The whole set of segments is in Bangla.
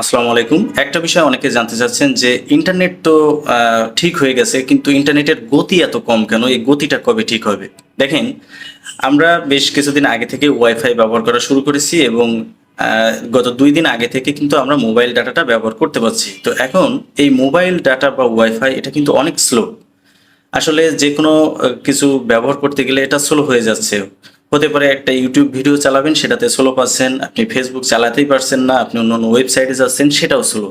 আসসালামু আলাইকুম। একটা বিষয় অনেকে জানতে চাচ্ছেন যে ইন্টারনেট তো ঠিক হয়ে গেছে, কিন্তু ইন্টারনেটের গতি এত কম কেন? এই গতিটা কবে ঠিক হবে? দেখেন, আমরা বেশ কিছুদিন আগে থেকে ওয়াইফাই ব্যবহার করা শুরু করেছি এবং গত দুই দিন আগে থেকে কিন্তু আমরা মোবাইল ডাটাটা ব্যবহার করতে পারছি। তো এখন এই মোবাইল ডাটা বা ওয়াইফাই এটা কিন্তু অনেক স্লো আসলে যে কোনো কিছু ব্যবহার করতে গেলে এটা স্লো হয়ে যাচ্ছে। হতে পারে একটা ইউটিউব ভিডিও চালাবেন, সেটাতে স্লো পাচ্ছেন আপনি ফেসবুক চালাতেই পারছেন না, আপনি অন্য অন্য ওয়েবসাইটে যাচ্ছেন, সেটাও স্লো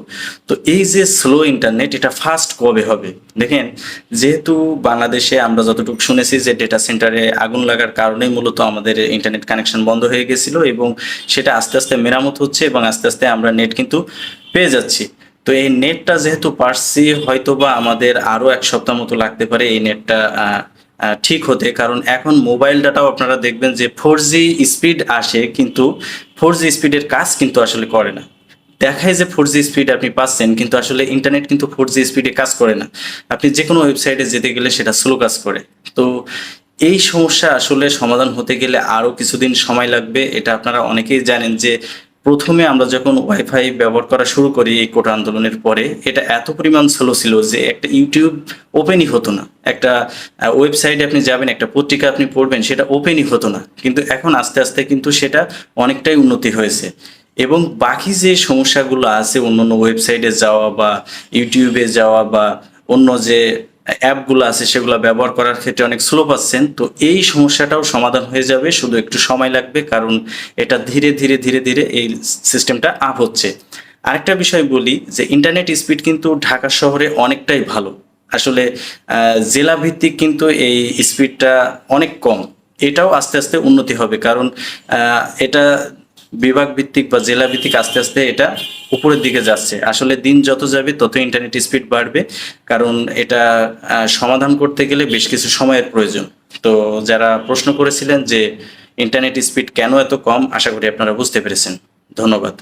তো এই যে স্লো ইন্টারনেট এটা ফাস্ট কবে হবে? দেখেন, যেহেতু বাংলাদেশে আমরা যতটুকু শুনেছি যে ডেটা সেন্টারে আগুন লাগার কারণেই মূলত আমাদের ইন্টারনেট কানেকশন বন্ধ হয়ে গেছিল এবং সেটা আস্তে আস্তে মেরামত হচ্ছে এবং আস্তে আস্তে আমরা নেট কিন্তু পেয়ে যাচ্ছি। তো এই নেটটা যেহেতু পারছি হয়তো বা আমাদের আরও এক সপ্তাহ মতো লাগতে পারে এই নেটটা ঠিক হতে, কারণ এখন মোবাইল ডাটাও আপনারা দেখবেন যে ফোর জি স্পিড আসে, কিন্তু ফোর জি স্পিডের কাজ কিন্তু আসলে করে না। দেখায় যে ফোর জি স্পিড আপনি পাচ্ছেন, কিন্তু আসলে ইন্টারনেট কিন্তু ফোর জি স্পিডে কাজ করে না। আপনি যে কোনো ওয়েবসাইটে যেতে গেলে সেটা স্লো কাজ করে। তো এই সমস্যা আসলে সমাধান হতে গেলে আরও কিছুদিন সময় লাগবে, এটা আপনারা অনেকেই জানেন যে প্রথমে আমরা যখন ওয়াইফাই ব্যবহার করা শুরু করি এই কোটা আন্দোলনের পরে, এটা এত পরিমাণ স্লো ছিল যে একটা ইউটিউব ওপেনই হতো না। একটা ওয়েবসাইটে আপনি যাবেন, একটা পত্রিকা আপনি পড়বেন, সেটা ওপেনই হতো না। কিন্তু এখন আস্তে আস্তে কিন্তু সেটা অনেকটাই উন্নতি হয়েছে। এবং বাকি যে সমস্যাগুলো আছে অন্য অন্য ওয়েবসাইটে যাওয়া বা ইউটিউবে যাওয়া বা অন্য যে অ্যাপগুলো আছে, সেগুলো ব্যবহার করার ক্ষেত্রে অনেক স্লো পাচ্ছেন। তো এই সমস্যাটাও সমাধান হয়ে যাবে, শুধু একটু সময় লাগবে, কারণ এটা ধীরে ধীরে ধীরে ধীরে এই সিস্টেমটা আপ হচ্ছে। আরেকটা বিষয় বলি যে, ইন্টারনেট স্পিড কিন্তু ঢাকা শহরে অনেকটাই ভালো। আসলে জেলা ভিত্তিক কিন্তু এই স্পিডটা অনেক কম। এটাও আস্তে আস্তে উন্নতি হবে, কারণ এটা বিভাগ ভিত্তিক বা জেলা ভিত্তিক আস্তে আস্তে এটা উপরের দিকে যাচ্ছে। আসলে দিন যত যাবে, তত ইন্টারনেট স্পিড বাড়বে। কারণ এটা সমাধান করতে গেলে বেশ কিছু সময়ের প্রয়োজন। তো যারা প্রশ্ন করেছিলেন যে ইন্টারনেট স্পিড কেন এত কম, আশা করি আপনারা বুঝতে পেরেছেন। ধন্যবাদ।